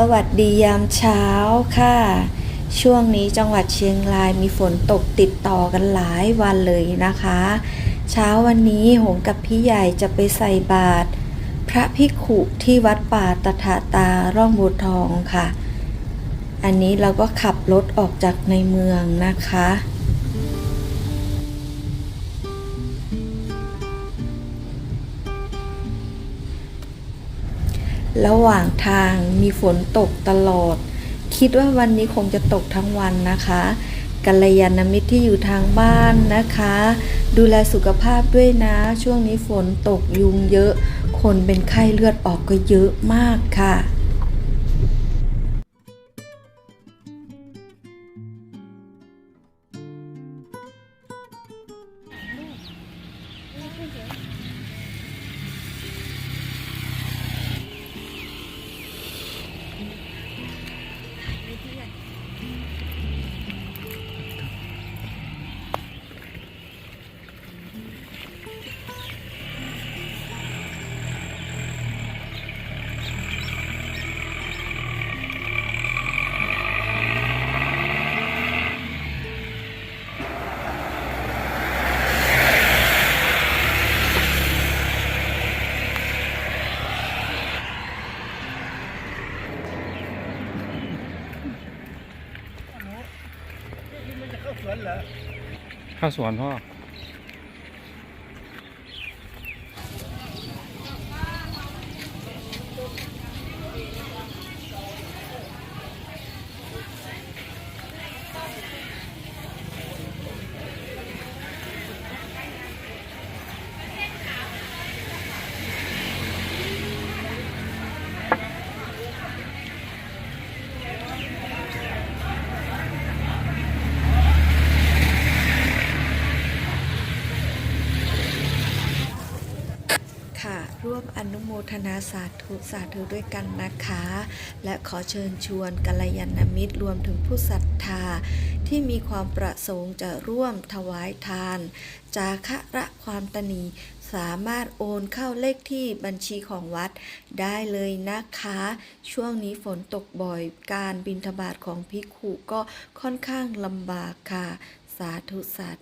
สวัสดียามเช้าค่ะ ช่วงนี้จังหวัดเชียงรายมีฝนตกติดต่อกันหลายวันเลยนะคะ เช้าวันนี้หงกับพี่ใหญ่จะไปใส่บาตรพระภิขุที่วัดป่าตถาตาร่องบัวทองค่ะ อันนี้เราก็ขับรถออกจากในเมืองนะคะ ระหว่างทางมีฝนตกตลอด คิดว่าวันนี้คงจะตกทั้งวันนะคะกัลยาณมิตรที่อยู่ทางบ้านนะคะ ดูแลสุขภาพด้วยนะ ช่วงนี้ฝนตกยุงเยอะ คนเป็นไข้เลือดออกก็เยอะมากค่ะ สวนเหรอข้าวสวนพ่อ ค่ะ ร่วมอนุโมทนาสาธุสาธุด้วยกันนะคะ และขอเชิญชวนกัลยาณมิตรรวมถึงผู้ศรัทธา ที่มีความประสงค์จะร่วมถวายทาน จาคะระความตนีสามารถโอนเข้าเลขที่บัญชีของวัดได้เลยนะคะ ช่วงนี้ฝนตกบ่อยการบินทบาทของพิกขุก็ค่อนข้างลำบากค่ะ สาธุสาธุ